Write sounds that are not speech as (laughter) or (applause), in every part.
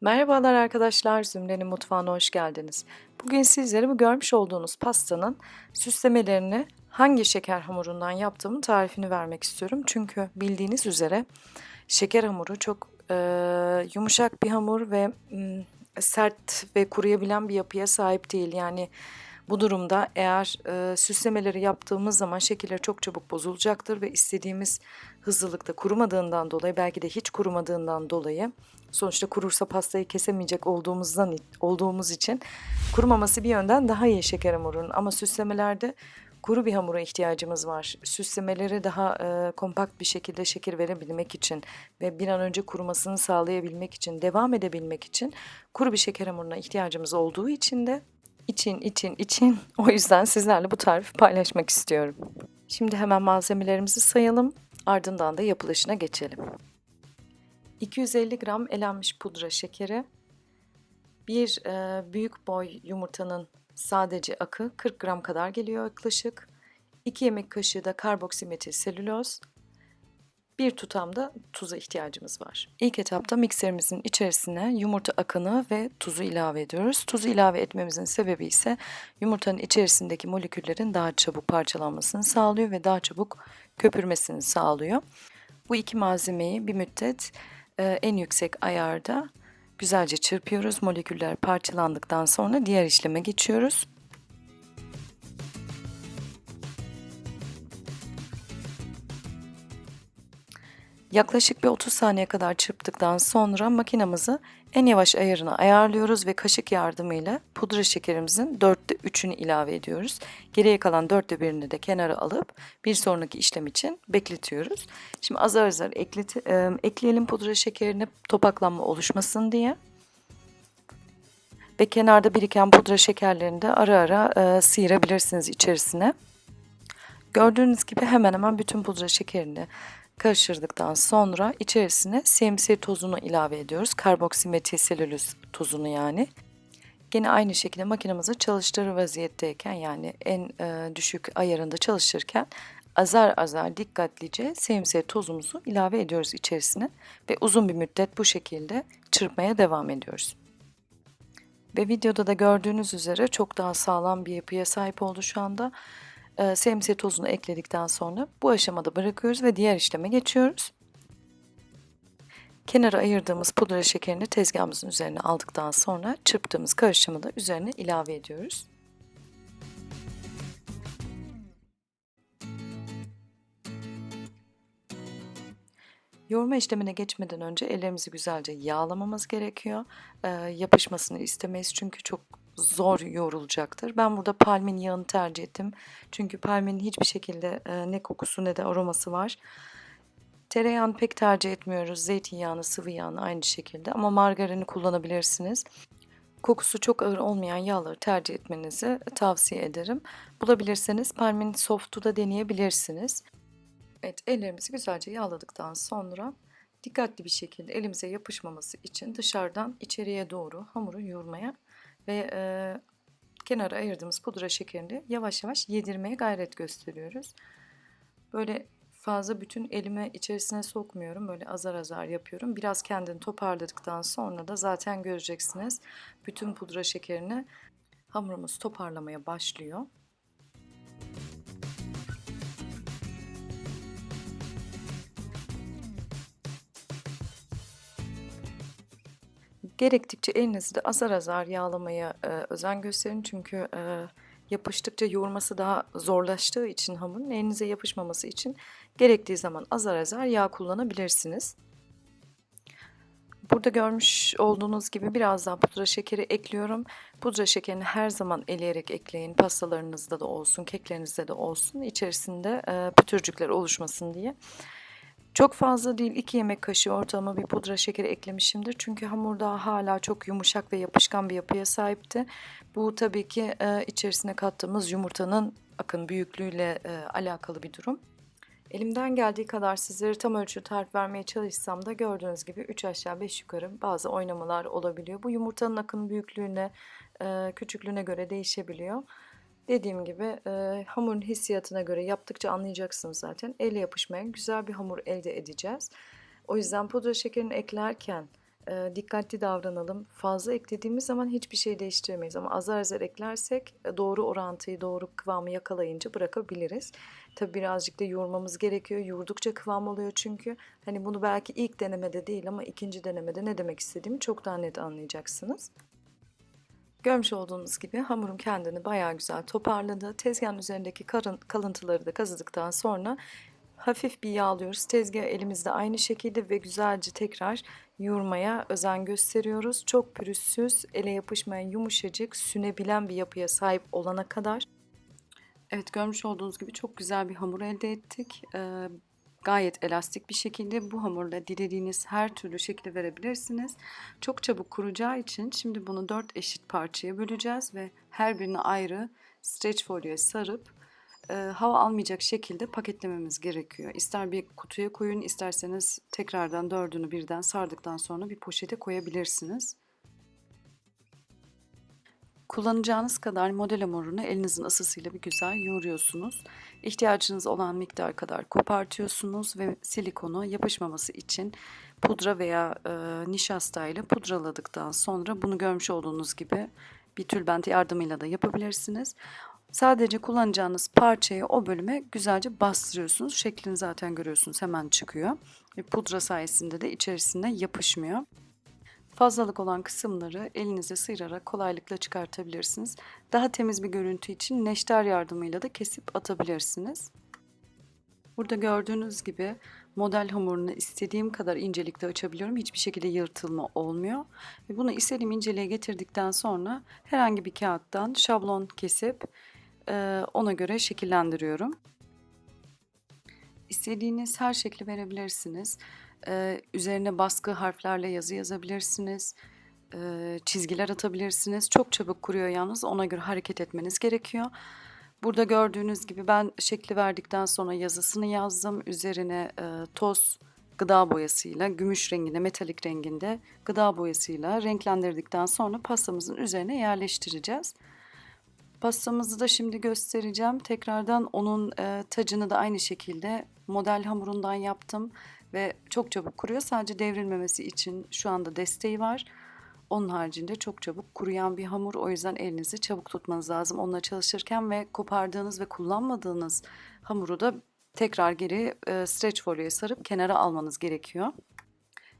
Merhabalar arkadaşlar, Zümre'nin mutfağına hoş geldiniz. Bugün sizlere bu görmüş olduğunuz pastanın süslemelerini hangi şeker hamurundan yaptığımın tarifini vermek istiyorum. Çünkü bildiğiniz üzere şeker hamuru çok e, yumuşak bir hamur ve mm, sert ve kuruyabilen bir yapıya sahip değil. Yani bu durumda eğer e, süslemeleri yaptığımız zaman şekilleri çok çabuk bozulacaktır ve istediğimiz hızlılıkta kurumadığından dolayı belki de hiç kurumadığından dolayı sonuçta kurursa pastayı kesemeyecek olduğumuzdan olduğumuz için kurumaması bir yönden daha iyi şeker hamurunun ama süslemelerde kuru bir hamura ihtiyacımız var. Süslemeleri daha e, kompakt bir şekilde şekil verebilmek için ve bir an önce kurumasını sağlayabilmek için, devam edebilmek için kuru bir şeker hamuruna ihtiyacımız olduğu için de için için için (laughs) o yüzden sizlerle bu tarifi paylaşmak istiyorum. Şimdi hemen malzemelerimizi sayalım ardından da yapılışına geçelim. 250 gram elenmiş pudra şekeri, bir e, büyük boy yumurtanın sadece akı 40 gram kadar geliyor yaklaşık. 2 yemek kaşığı da karboksimetil selüloz, bir tutam da tuza ihtiyacımız var. İlk etapta mikserimizin içerisine yumurta akını ve tuzu ilave ediyoruz. Tuzu ilave etmemizin sebebi ise yumurtanın içerisindeki moleküllerin daha çabuk parçalanmasını sağlıyor ve daha çabuk köpürmesini sağlıyor. Bu iki malzemeyi bir müddet e, en yüksek ayarda güzelce çırpıyoruz. Moleküller parçalandıktan sonra diğer işleme geçiyoruz. Yaklaşık bir 30 saniye kadar çırptıktan sonra makinamızı en yavaş ayarına ayarlıyoruz ve kaşık yardımıyla pudra şekerimizin dörtte üçünü ilave ediyoruz. Geriye kalan dörtte birini de kenara alıp bir sonraki işlem için bekletiyoruz. Şimdi azar azar ekleti, e, ekleyelim pudra şekerini topaklanma oluşmasın diye. Ve kenarda biriken pudra şekerlerini de ara ara e, sıyırabilirsiniz içerisine. Gördüğünüz gibi hemen hemen bütün pudra şekerini karıştırdıktan sonra içerisine CMC tozunu ilave ediyoruz. Karboksimetil selüloz tozunu yani. Gene aynı şekilde makinemizi çalıştırır vaziyetteyken yani en e, düşük ayarında çalışırken azar azar dikkatlice CMC tozumuzu ilave ediyoruz içerisine ve uzun bir müddet bu şekilde çırpmaya devam ediyoruz. Ve videoda da gördüğünüz üzere çok daha sağlam bir yapıya sahip oldu şu anda e, semsiye tozunu ekledikten sonra bu aşamada bırakıyoruz ve diğer işleme geçiyoruz. Kenara ayırdığımız pudra şekerini tezgahımızın üzerine aldıktan sonra çırptığımız karışımı da üzerine ilave ediyoruz. Yoğurma işlemine geçmeden önce ellerimizi güzelce yağlamamız gerekiyor. Ee, yapışmasını istemeyiz çünkü çok zor yoğrulacaktır. Ben burada palmin yağını tercih ettim. Çünkü palminin hiçbir şekilde e, ne kokusu ne de aroması var. Tereyağını pek tercih etmiyoruz. Zeytinyağını, sıvı yağını aynı şekilde ama margarini kullanabilirsiniz. Kokusu çok ağır olmayan yağları tercih etmenizi tavsiye ederim. Bulabilirseniz palmin soft'u da deneyebilirsiniz. Evet ellerimizi güzelce yağladıktan sonra dikkatli bir şekilde elimize yapışmaması için dışarıdan içeriye doğru hamuru yoğurmaya ve e, kenara ayırdığımız pudra şekerini yavaş yavaş yedirmeye gayret gösteriyoruz. Böyle fazla bütün elime içerisine sokmuyorum. Böyle azar azar yapıyorum. Biraz kendini toparladıktan sonra da zaten göreceksiniz. Bütün pudra şekerini hamurumuz toparlamaya başlıyor. Gerektikçe elinizi de azar azar yağlamaya e, özen gösterin. Çünkü e, yapıştıkça yoğurması daha zorlaştığı için hamurun elinize yapışmaması için gerektiği zaman azar azar yağ kullanabilirsiniz. Burada görmüş olduğunuz gibi biraz daha pudra şekeri ekliyorum. Pudra şekerini her zaman eleyerek ekleyin. Pastalarınızda da olsun, keklerinizde de olsun. İçerisinde e, pütürcükler oluşmasın diye. Çok fazla değil 2 yemek kaşığı ortalama bir pudra şekeri eklemişimdir. Çünkü hamur daha hala çok yumuşak ve yapışkan bir yapıya sahipti. Bu tabii ki e, içerisine kattığımız yumurtanın akın büyüklüğüyle e, alakalı bir durum. Elimden geldiği kadar sizlere tam ölçü tarif vermeye çalışsam da gördüğünüz gibi 3 aşağı 5 yukarı bazı oynamalar olabiliyor. Bu yumurtanın akın büyüklüğüne, e, küçüklüğüne göre değişebiliyor. Dediğim gibi e, hamurun hissiyatına göre yaptıkça anlayacaksınız zaten. Elle yapışmayan güzel bir hamur elde edeceğiz. O yüzden pudra şekerini eklerken e, dikkatli davranalım. Fazla eklediğimiz zaman hiçbir şey değiştiremeyiz ama azar azar eklersek doğru orantıyı, doğru kıvamı yakalayınca bırakabiliriz. Tabii birazcık da yoğurmamız gerekiyor. Yoğurdukça kıvam oluyor çünkü. Hani bunu belki ilk denemede değil ama ikinci denemede ne demek istediğimi çok daha net anlayacaksınız. Görmüş olduğunuz gibi hamurum kendini bayağı güzel toparladı. Tezgahın üzerindeki karın, kalıntıları da kazıdıktan sonra hafif bir yağlıyoruz. Tezgahı elimizde aynı şekilde ve güzelce tekrar yoğurmaya özen gösteriyoruz. Çok pürüzsüz, ele yapışmayan yumuşacık, sünebilen bir yapıya sahip olana kadar. Evet görmüş olduğunuz gibi çok güzel bir hamur elde ettik. Gayet elastik bir şekilde bu hamurla dilediğiniz her türlü şekli verebilirsiniz. Çok çabuk kuracağı için şimdi bunu dört eşit parçaya böleceğiz ve her birini ayrı streç folyoya sarıp e, hava almayacak şekilde paketlememiz gerekiyor. İster bir kutuya koyun, isterseniz tekrardan dördünü birden sardıktan sonra bir poşete koyabilirsiniz. Kullanacağınız kadar model hamurunu elinizin ısısıyla bir güzel yoğuruyorsunuz. İhtiyacınız olan miktar kadar kopartıyorsunuz ve silikonu yapışmaması için pudra veya e, nişasta ile pudraladıktan sonra bunu görmüş olduğunuz gibi bir tülbent yardımıyla da yapabilirsiniz. Sadece kullanacağınız parçayı o bölüme güzelce bastırıyorsunuz. Şeklini zaten görüyorsunuz hemen çıkıyor. Ve pudra sayesinde de içerisine yapışmıyor. Fazlalık olan kısımları elinize sıyırarak kolaylıkla çıkartabilirsiniz. Daha temiz bir görüntü için neşter yardımıyla da kesip atabilirsiniz. Burada gördüğünüz gibi model hamurunu istediğim kadar incelikte açabiliyorum. Hiçbir şekilde yırtılma olmuyor. Ve bunu istediğim inceliğe getirdikten sonra herhangi bir kağıttan şablon kesip e, ona göre şekillendiriyorum. İstediğiniz her şekli verebilirsiniz. Ee, üzerine baskı harflerle yazı yazabilirsiniz. Ee, çizgiler atabilirsiniz. Çok çabuk kuruyor yalnız ona göre hareket etmeniz gerekiyor. Burada gördüğünüz gibi ben şekli verdikten sonra yazısını yazdım. Üzerine e, toz gıda boyasıyla, gümüş renginde, metalik renginde gıda boyasıyla renklendirdikten sonra pastamızın üzerine yerleştireceğiz. Pastamızı da şimdi göstereceğim. Tekrardan onun e, tacını da aynı şekilde model hamurundan yaptım ve çok çabuk kuruyor. Sadece devrilmemesi için şu anda desteği var. Onun haricinde çok çabuk kuruyan bir hamur. O yüzden elinizi çabuk tutmanız lazım onunla çalışırken ve kopardığınız ve kullanmadığınız hamuru da tekrar geri e, streç folyoya sarıp kenara almanız gerekiyor.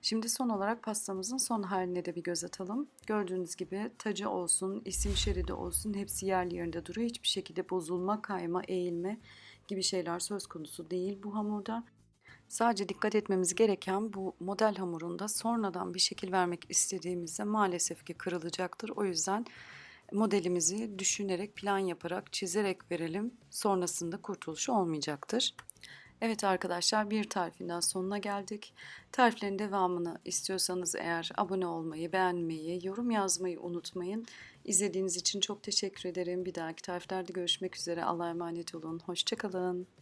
Şimdi son olarak pastamızın son haline de bir göz atalım. Gördüğünüz gibi tacı olsun, isim şeridi olsun hepsi yerli yerinde duruyor. Hiçbir şekilde bozulma, kayma, eğilme gibi şeyler söz konusu değil bu hamurda. Sadece dikkat etmemiz gereken bu model hamurunda sonradan bir şekil vermek istediğimizde maalesef ki kırılacaktır. O yüzden modelimizi düşünerek, plan yaparak, çizerek verelim. Sonrasında kurtuluşu olmayacaktır. Evet arkadaşlar bir tarifinden sonuna geldik. Tariflerin devamını istiyorsanız eğer abone olmayı, beğenmeyi, yorum yazmayı unutmayın. İzlediğiniz için çok teşekkür ederim. Bir dahaki tariflerde görüşmek üzere. Allah'a emanet olun. Hoşçakalın.